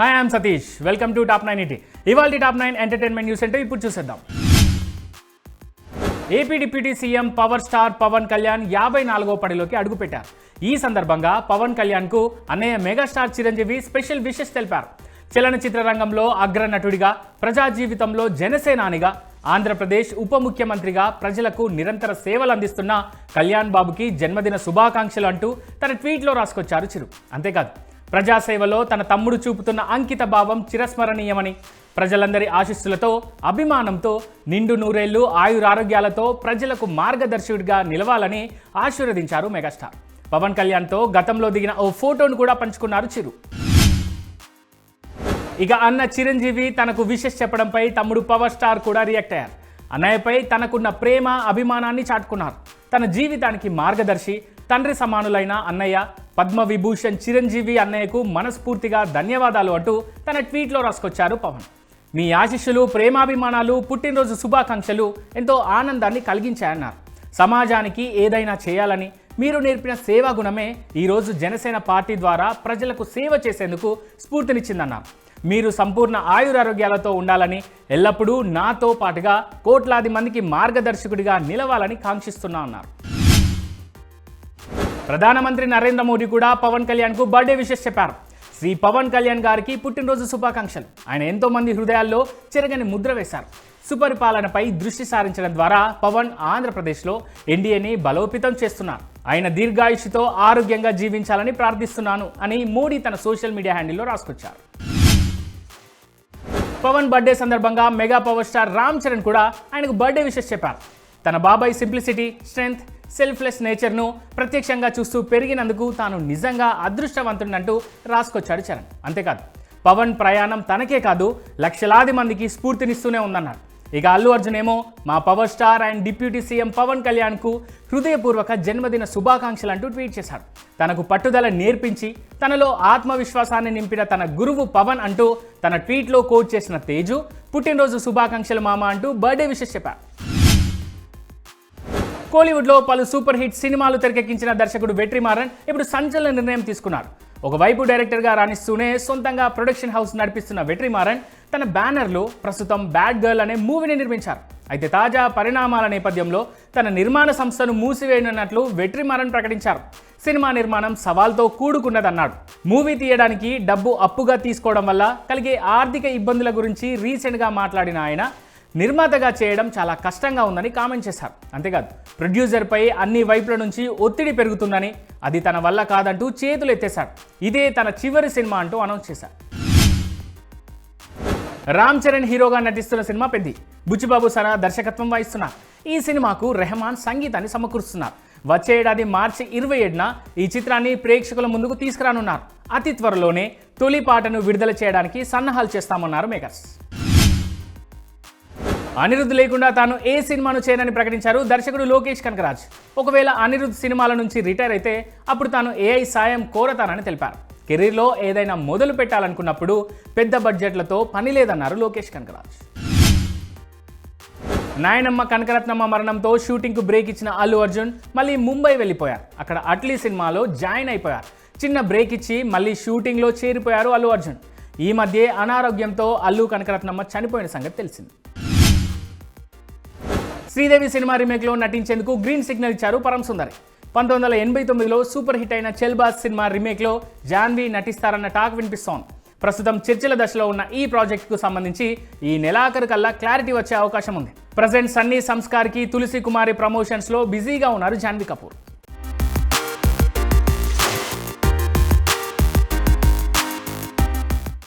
Hi I'm Satish welcome to top nine ET ఇవాళ top nine entertainment news అంటే ఇప్పుడు చూసేద్దాం. AP deputy CM power star Pawan Kalyan యాభై నాలుగో పడిలోకి అడుగుపెట్టారు. ఈ సందర్భంగా పవన్ కళ్యాణ్కు అన్నయ్య మెగాస్టార్ చిరంజీవి స్పెషల్ విషెస్ తెలిపారు. చలనచిత్ర రంగంలో అగ్ర నటుడిగా ప్రజా జీవితంలో జనసేనానిగా ఆంధ్రప్రదేశ్ ఉప ముఖ్యమంత్రిగా ప్రజలకు నిరంతర సేవలు అందిస్తున్న కళ్యాణ్ బాబుకి జన్మదిన శుభాకాంక్షలు అంటూ తన ట్వీట్లో రాసుకొచ్చారు చిరు. అంతేకాదు ప్రజాసేవలో తన తమ్ముడు చూపుతున్న అంకిత భావం చిరస్మరణీయమని ప్రజలందరి ఆశీస్సులతో అభిమానంతో నిండు నూరేళ్ళు ఆయురారోగ్యాలతో ప్రజలకు మార్గదర్శకుడిగా నిలవాలని ఆశీర్వదించారు మెగాస్టార్. పవన్ కళ్యాణ్తో గతంలో దిగిన ఓ ఫోటోను కూడా పంచుకున్నారు చిరు. ఇక అన్న చిరంజీవి తనకు విషెస్ చెప్పడంపై తమ్ముడు పవర్ స్టార్ కూడా రియాక్ట్ అయ్యారు. అన్నయ్యపై తనకున్న ప్రేమ అభిమానాన్ని చాటుకున్నారు. తన జీవితానికి మార్గదర్శి తండ్రి సమానులైన అన్నయ్య పద్మ విభూషణ్ చిరంజీవి అన్నయ్యకు మనస్ఫూర్తిగా ధన్యవాదాలు అంటూ తన ట్వీట్లో రాసుకొచ్చారు పవన్. మీ ఆశీస్సులు ప్రేమాభిమానాలు పుట్టినరోజు శుభాకాంక్షలు ఎంతో ఆనందాన్ని కలిగించాయన్నారు. సమాజానికి ఏదైనా చేయాలని మీరు నేర్పిన సేవా గుణమే ఈరోజు జనసేన పార్టీ ద్వారా ప్రజలకు సేవ చేసేందుకు స్ఫూర్తినిచ్చిందన్నారు. మీరు సంపూర్ణ ఆయురారోగ్యాలతో ఉండాలని ఎల్లప్పుడూ నాతో పాటుగా కోట్లాది మందికి మార్గదర్శకుడిగా నిలవాలని కాంక్షిస్తున్నా అన్నారు. ప్రధానమంత్రి నరేంద్ర మోడీ కూడా పవన్ కళ్యాణ్కు బర్త్డే విషెస్ చెప్పారు. శ్రీ పవన్ కళ్యాణ్ గారికి పుట్టినరోజు శుభాకాంక్షలు. ఆయన ఎంతో మంది హృదయాల్లో చెరగని ముద్ర వేశారు. సుపరిపాలనపై దృష్టి సారించడం ద్వారా పవన్ ఆంధ్రప్రదేశ్లో ఎన్డీఏని బలోపేతం చేస్తున్నారు. ఆయన దీర్ఘాయుషుతో ఆరోగ్యంగా జీవించాలని ప్రార్థిస్తున్నాను అని మోడీ తన సోషల్ మీడియా హ్యాండిల్లో రాసుకొచ్చారు. పవన్ బర్త్డే సందర్భంగా mega power star Ram Charan కూడా ఆయనకు బర్త్డే విషెస్ చెప్పారు. తన బాబాయ్ సింప్లిసిటీ స్ట్రెంగ్త్ సెల్ఫ్లెస్ నేచర్ను ప్రత్యక్షంగా చూస్తూ పెరిగినందుకు తాను నిజంగా అదృష్టవంతుడంటూ రాసుకొచ్చాడు చరణ్. అంతేకాదు పవన్ ప్రయాణం తనకే కాదు లక్షలాది మందికి స్ఫూర్తినిస్తూనే ఉందన్నాడు. ఇక అల్లు అర్జున్ ఏమో మా power star and deputy CM Pawan కళ్యాణ్కు హృదయపూర్వక జన్మదిన శుభాకాంక్షలు అంటూ ట్వీట్ చేశాడు. తనకు పట్టుదల నేర్పించి తనలో ఆత్మవిశ్వాసాన్ని నింపిన తన గురువు పవన్ అంటూ తన ట్వీట్లో కోట్ చేసిన తేజు పుట్టినరోజు శుభాకాంక్షలు మామ అంటూ బర్త్డే విషెస్ చెప్పారు. కోలీవుడ్లో పలు సూపర్ హిట్ సినిమాలు తెరకెక్కించిన దర్శకుడు వెట్రిమారన్ ఇప్పుడు సంచలన నిర్ణయం తీసుకున్నారు. ఒకవైపు డైరెక్టర్గా రాణిస్తూనే సొంతంగా ప్రొడక్షన్ హౌస్ నడిపిస్తున్న వెట్రిమారన్ తన బ్యానర్లో ప్రస్తుతం బ్యాడ్ గర్ల్ అనే మూవీని నిర్మించారు. అయితే తాజా పరిణామాల నేపథ్యంలో తన నిర్మాణ సంస్థను మూసివేయనున్నట్లు వెట్రిమారన్ ప్రకటించారు. సినిమా నిర్మాణం సవాల్తో కూడుకున్నదన్నాడు. మూవీ తీయడానికి డబ్బు అప్పుగా తీసుకోవడం వల్ల కలిగే ఆర్థిక ఇబ్బందుల గురించి రీసెంట్గా మాట్లాడిన ఆయన నిర్మాతగా చేయడం చాలా కష్టంగా ఉందని కామెంట్ చేశారు. అంతేకాదు ప్రొడ్యూసర్పై అన్ని వైపుల నుంచి ఒత్తిడి పెరుగుతుందని అది తన వల్ల కాదంటూ చేతులు ఎత్తేశాడు ఇదే తన చివరి సినిమా అంటూ అనౌన్స్ చేశారు. రామ్ చరణ్ హీరోగా నటిస్తున్న సినిమా పెద్ది. బుచ్చిబాబు సరా దర్శకత్వం వహిస్తున్నారు. ఈ సినిమాకు రెహమాన్ సంగీతాన్ని సమకూరుస్తున్నారు. వచ్చే ఏడాది మార్చి ఇరవై ఏడున ఈ చిత్రాన్ని ప్రేక్షకుల ముందుకు తీసుకురానున్నారు. అతి త్వరలోనే తొలి పాటను విడుదల చేయడానికి సన్నాహాలు చేస్తామన్నారు మేకర్స్. అనిరుద్ధ్ లేకుండా తాను ఏ సినిమాను చేయనని ప్రకటించారు దర్శకుడు లోకేష్ కనకరాజ్. ఒకవేళ అనిరుద్ధ్ సినిమాల నుంచి రిటైర్ అయితే అప్పుడు తాను ఏఐ సాయం కోరతానని తెలిపారు. కెరీర్లో ఏదైనా మొదలు పెట్టాలనుకున్నప్పుడు పెద్ద బడ్జెట్లతో పని లేదన్నారు లోకేష్ కనకరాజ్. నాయనమ్మ కనకరత్నమ్మ మరణంతో షూటింగ్కు బ్రేక్ ఇచ్చిన అల్లు అర్జున్ మళ్ళీ ముంబై వెళ్ళిపోయారు. అక్కడ అట్లీ సినిమాలో జాయిన్ అయిపోయారు. చిన్న బ్రేక్ ఇచ్చి మళ్ళీ షూటింగ్లో చేరిపోయారు అల్లు అర్జున్. ఈ మధ్య అనారోగ్యంతో అల్లు కనకరత్నమ్మ చనిపోయిన సంగతి తెలిసింది. శ్రీదేవి సినిమా రీమేక్లో నటించేందుకు గ్రీన్ సిగ్నల్ ఇచ్చారు పరం సుందరి. పంతొమ్మిది వందల ఎనభై తొమ్మిదిలో సూపర్ హిట్ అయిన చెల్బాస్ సినిమా రీమేక్లో జాన్వి నటిస్తారన్న టాక్ వినిపిస్తోంది. ప్రస్తుతం చర్చల దశలో ఉన్న ఈ ప్రాజెక్టుకు సంబంధించి ఈ నెలాఖరు కల్లా క్లారిటీ వచ్చే అవకాశం ఉంది. ప్రజెంట్ సన్నీ సంస్కార్కి తులసి కుమారి ప్రమోషన్స్లో బిజీగా ఉన్నారు జాన్వి కపూర్.